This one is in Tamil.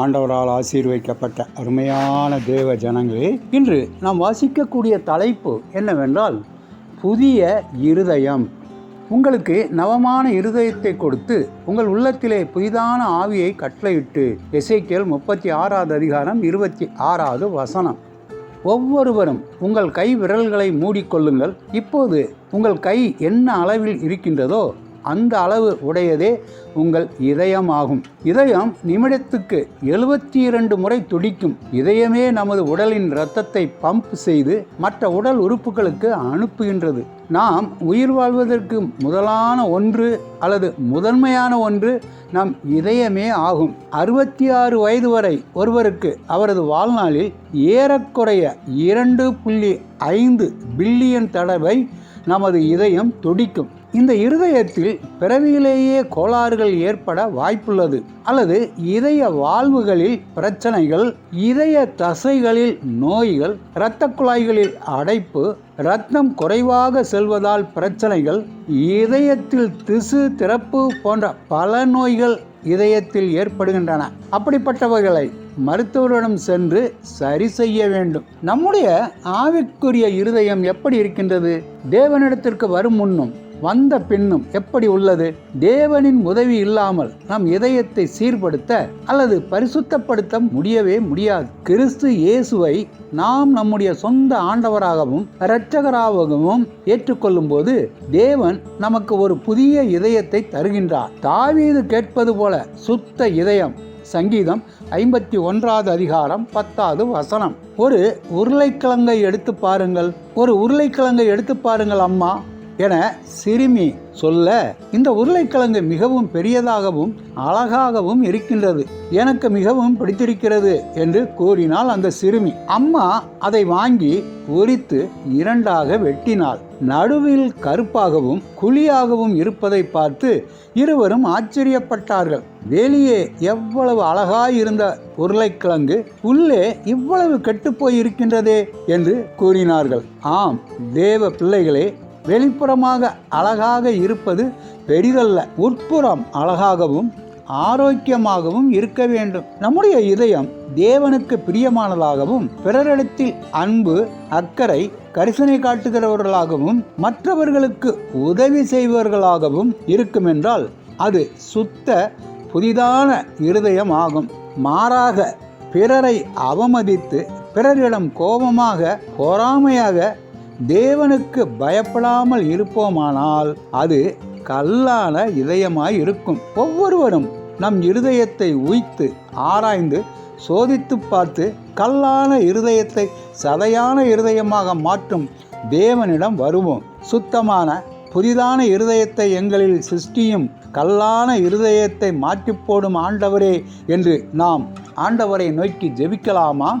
ஆண்டவரால் ஆசீர்வைக்கப்பட்ட அருமையான தேவ ஜனங்களே இன்று நாம் வாசிக்கக்கூடிய தலைப்பு என்னவென்றால் புதிய இருதயம். உங்களுக்கு நவமான இருதயத்தை கொடுத்து உங்கள் உள்ளத்திலே புதிதான ஆவியை கட்டளையிட்டு எசைக்கியல் முப்பத்தி ஆறாவது அதிகாரம் இருபத்தி ஆறாவது வசனம். ஒவ்வொருவரும் உங்கள் கை விரல்களை மூடிக்கொள்ளுங்கள். இப்போது உங்கள் கை என்ன அளவில் இருக்கின்றதோ அந்த அளவு உடையதே உங்கள் இதயமாகும். இதயம் நிமிடத்துக்கு எழுபத்தி இரண்டு முறை துடிக்கும். இதயமே நமது உடலின் இரத்தத்தை பம்ப் செய்து மற்ற உடல் உறுப்புகளுக்கு அனுப்புகின்றது. நாம் உயிர் வாழ்வதற்கு முதலான ஒன்று அல்லது முதன்மையான ஒன்று நம் இதயமே ஆகும். அறுபத்தி ஆறு வயது வரை ஒருவருக்கு அவரது வாழ்நாளில் ஏறக்குறைய இரண்டு புள்ளி ஐந்து பில்லியன் தடவை நமது இதயம் துடிக்கும். இந்த இருதயத்தில் பிறவியிலேயே கோளாறுகள் ஏற்பட வாய்ப்புள்ளது. அல்லது இதய வாழ்வுகளில் பிரச்சனைகள் இதய தசைகளில் நோய்கள் இரத்த குழாய்களில் அடைப்பு இரத்தம் குறைவாக செல்வதால் பிரச்சனைகள் இதயத்தில் திசு திறப்பு போன்ற பல நோய்கள் இதயத்தில் ஏற்படுகின்றன. அப்படிப்பட்டவர்களை மருத்துவரிடம் சென்று சரி செய்ய வேண்டும். நம்முடைய ஆவிக்குரிய இருதயம் எப்படி இருக்கின்றது? தேவனிடத்திற்கு வரும் முன்னும் வந்த பின்னும் எப்படி உள்ளது? தேவனின் உதவி இல்லாமல் நம் இதயத்தை சீர்படுத்த அல்லது பரிசுத்தப்படுத்த முடியவே முடியாது. கிறிஸ்து இயேசுவை நாம் நம்முடைய சொந்த ஆண்டவராகவும் இரட்சகராகவும் ஏற்றுக்கொள்ளும் போது தேவன் நமக்கு ஒரு புதிய இதயத்தை தருகின்றார். தாவீது கேட்பது போல சுத்த இதயம். சங்கீதம் ஐம்பத்தி ஒன்றாவது அதிகாரம் பத்தாவது வசனம். ஒரு உருளைக்கிழங்கை எடுத்து பாருங்கள். ஒரு உருளைக்கிழங்கை எடுத்து பாருங்கள் அம்மா. என சிறுமி சொல்ல இந்த உருளைக்கிழங்கு மிகவும் பெரியதாகவும் அழகாகவும் இருக்கின்றது. எனக்கு மிகவும் பிடித்திருக்கிறது என்று கூறினாள் அந்த சிறுமி. அம்மா அதை வாங்கி உரித்து இரண்டாக வெட்டினாள். நடுவில் கருப்பாகவும் குழியாகவும் இருப்பதை பார்த்து இருவரும் ஆச்சரியப்பட்டார்கள். வெளியே எவ்வளவு அழகாயிருந்த உருளைக்கிழங்கு உள்ளே இவ்வளவு கெட்டுப்போய் இருக்கின்றதே என்று கூறினார்கள். ஆம் தேவ பிள்ளைகளே வெளிப்புறமாக அழகாக இருப்பது பெரிதல்ல. உட்புறம் அழகாகவும் ஆரோக்கியமாகவும் இருக்க வேண்டும். நம்முடைய இதயம் தேவனுக்கு பிரியமானதாகவும் பிறரிடத்தில் அன்பு அக்கறை கரிசனை காட்டுகிறவர்களாகவும் மற்றவர்களுக்கு உதவி செய்பவர்களாகவும் இருக்குமென்றால் அது சுத்த புதிதான இருதயம் ஆகும் மாறாக பிறரை அவமதித்து பிறரிடம் கோபமாக பொறாமையாக தேவனுக்கு பயப்படாமல் இருப்போமானால் அது கல்லான இதயமாய் இருக்கும் ஒவ்வொருவரும் நம் இருதயத்தை உய்த்து ஆராய்ந்து சோதித்து பார்த்து கல்லான இருதயத்தை சதையான இருதயமாக மாற்றும் தேவனிடம் வருவோம். சுத்தமான புதிதான இருதயத்தை எங்களில் சிருஷ்டியும் கல்லான இருதயத்தை மாற்றி போடும் ஆண்டவரே என்று நாம் ஆண்டவரை நோக்கி ஜெபிக்கலாமா?